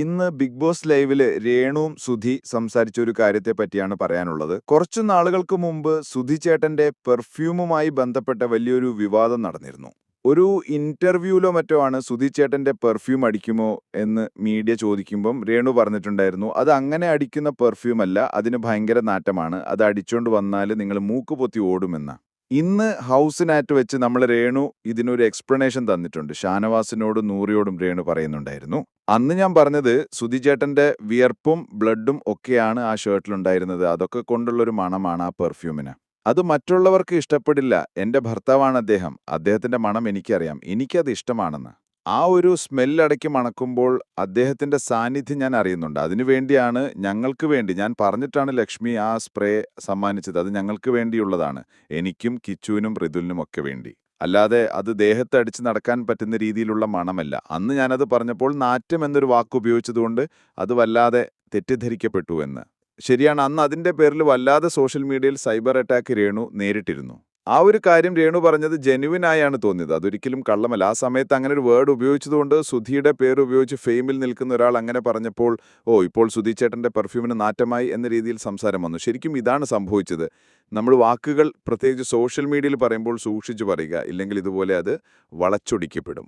ഇന്ന് Big boss ലൈവിൽ രേണുവും സുധി സംസാരിച്ച ഒരു കാര്യത്തെ പറ്റിയാണ് പറയാനുള്ളത്. കുറച്ചു നാളുകൾക്ക് മുമ്പ് സുധി ചേട്ടന്റെ പെർഫ്യൂമുമായി ബന്ധപ്പെട്ട വലിയൊരു വിവാദം നടന്നിരുന്നു. ഒരു ഇന്റർവ്യൂലോ മറ്റോ ആണ് സുധി ചേട്ടന്റെ പെർഫ്യൂം അടിക്കുമോ എന്ന് മീഡിയ ചോദിക്കുമ്പം രേണു പറഞ്ഞിട്ടുണ്ടായിരുന്നു. അത് അങ്ങനെ അടിക്കുന്ന പെർഫ്യൂം അല്ല അതിന് ഭയങ്കര നാറ്റമാണ്. അത് അടിച്ചോണ്ട് വന്നാൽ നിങ്ങൾ മൂക്ക് പൊത്തി ഓടുമെന്ന. ഇന്ന് ഹൗസിനാറ്റ് വെച്ച് നമ്മൾ രേണു ഇതിനൊരു എക്സ്പ്ലനേഷൻ തന്നിട്ടുണ്ട്. ഷാനവാസിനോടും നൂറിയോടും രേണു പറയുന്നുണ്ടായിരുന്നു. അന്ന് ഞാൻ പറഞ്ഞത് സുധിചേട്ടന്റെ വിയർപ്പും ബ്ലഡും ഒക്കെയാണ് ആ ഷർട്ടിലുണ്ടായിരുന്നത്. അതൊക്കെ കൊണ്ടുള്ളൊരു മണമാണ് ആ പെർഫ്യൂമിന്. അത് മറ്റുള്ളവർക്ക് ഇഷ്ടപ്പെടില്ല. എന്റെ ഭർത്താവാണ് അദ്ദേഹം. അദ്ദേഹത്തിന്റെ മണം എനിക്കറിയാം. എനിക്കത് ഇഷ്ടമാണെന്ന്. ആ ഒരു സ്മെല്ലടക്കി മണക്കുമ്പോൾ അദ്ദേഹത്തിന്റെ സാന്നിധ്യം ഞാൻ അറിയുന്നുണ്ട്. അതിനുവേണ്ടിയാണ് ഞങ്ങൾക്ക് വേണ്ടി ഞാൻ പറഞ്ഞിട്ടാണ് ലക്ഷ്മി ആ സ്പ്രേ സമ്മാനിച്ചത്. അത് ഞങ്ങൾക്ക് വേണ്ടിയുള്ളതാണ്. എനിക്കും കിച്ചുവിനും ഋതുലിനും ഒക്കെ വേണ്ടി. അല്ലാതെ അത് ദേഹത്ത് അടിച്ച് നടക്കാൻ പറ്റുന്ന രീതിയിലുള്ള മണമല്ല. അന്ന് ഞാനത് പറഞ്ഞപ്പോൾ നാറ്റം എന്നൊരു വാക്ക് ഉപയോഗിച്ചതുകൊണ്ട് അത് വല്ലാതെ തെറ്റിദ്ധരിക്കപ്പെട്ടു എന്ന്. ശരിയാണ് അന്ന് അതിന്റെ പേരിൽ വല്ലാതെ സോഷ്യൽ മീഡിയയിൽ സൈബർ അറ്റാക്ക് രേണു നേരിട്ടിരുന്നു. ആ ഒരു കാര്യം രേണു പറഞ്ഞത് ജെനുവിൻ ആയാണ് തോന്നിയത്. അതൊരിക്കലും കള്ളമല്ല. ആ സമയത്ത് അങ്ങനെ ഒരു വേർഡ് ഉപയോഗിച്ചതുകൊണ്ട് സുധിയുടെ പേര് ഉപയോഗിച്ച് ഫെയിമിൽ നിൽക്കുന്ന ഒരാൾ അങ്ങനെ പറഞ്ഞപ്പോൾ ഓ ഇപ്പോൾ സുധി ചേട്ടന്റെ പെർഫ്യൂമിന് നാറ്റമായി എന്ന രീതിയിൽ സംസാരം വന്നു. ശരിക്കും ഇതാണ് സംഭവിച്ചത്. നമ്മൾ വാക്കുകൾ പ്രത്യേകിച്ച് സോഷ്യൽ മീഡിയയിൽ പറയുമ്പോൾ സൂക്ഷിച്ചു പറയുക. ഇല്ലെങ്കിൽ ഇതുപോലെ അത് വളച്ചൊടിക്കപ്പെടും.